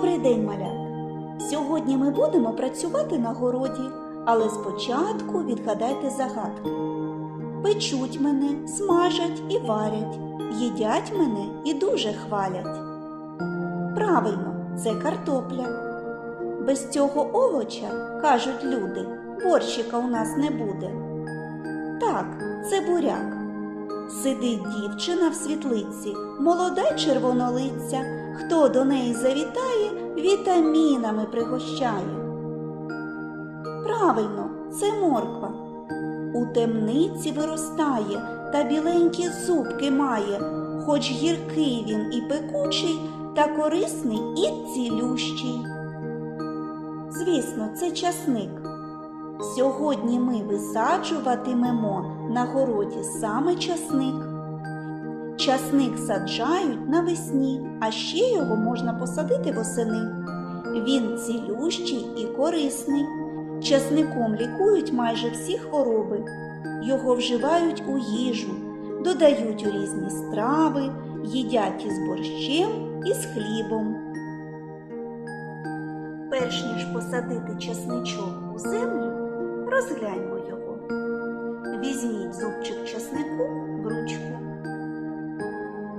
день, малят! Сьогодні ми будемо працювати на городі, але спочатку відгадайте загадки. Печуть мене, смажать і варять, їдять мене і дуже хвалять. Правильно, це картопля. Без цього овоча, кажуть люди, борщика у нас не буде. Так, це буряк. Сидить дівчина в світлиці, молода червонолиця. Хто до неї завітає, вітамінами пригощає. Правильно, це морква. У темниці виростає та біленькі зубки має, хоч гіркий він і пекучий, та корисний і цілющий. Звісно, це часник. Сьогодні ми висаджуватимемо на городі саме часник. Часник саджають навесні, а ще його можна посадити восени. Він цілющий і корисний. Часником лікують майже всі хвороби. Його вживають у їжу, додають у різні страви, їдять із борщем і з хлібом. Перш ніж посадити часничок у землю, розгляньмо його. Візьміть зубчик часнику в ручку.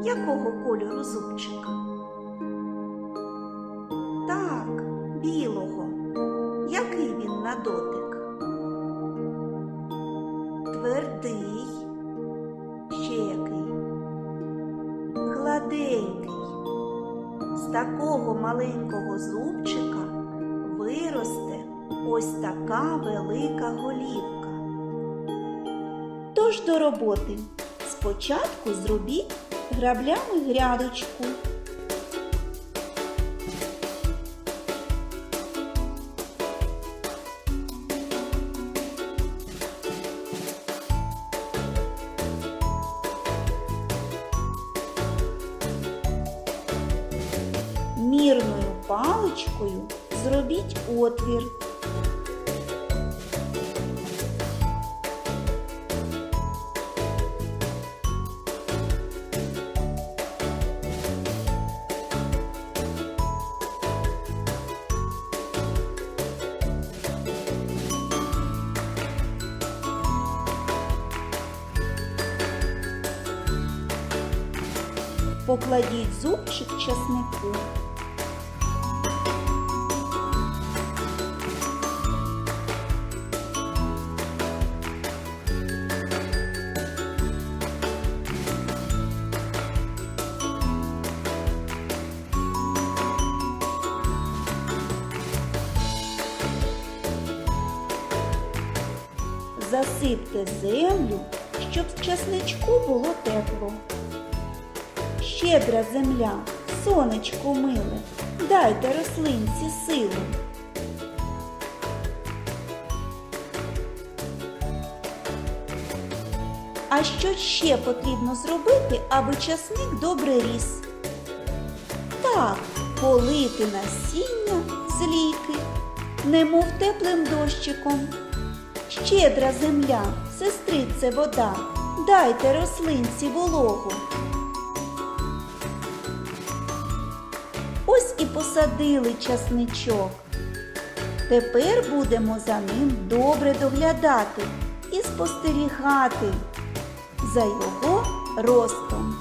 Якого кольору зубчик? Так, білого. Який він на дотик? Твердий. Ще який? Гладенький. З такого маленького зубчика ось така велика голівка. Тож до роботи. Спочатку зробіть граблями грядочку. Мірною паличкою зробіть отвір. Покладіть зубчик часнику. Засипте землю, щоб з часничку було тепло. Щедра земля, сонечко миле, дайте рослинці силу. А що ще потрібно зробити, аби часник добре ріс? Так, полити насіння з ліки, немов теплим дощиком. Щедра земля, сестрице вода, дайте рослинці вологу. І посадили часничок. Тепер будемо за ним добре доглядати і спостерігати за його ростом.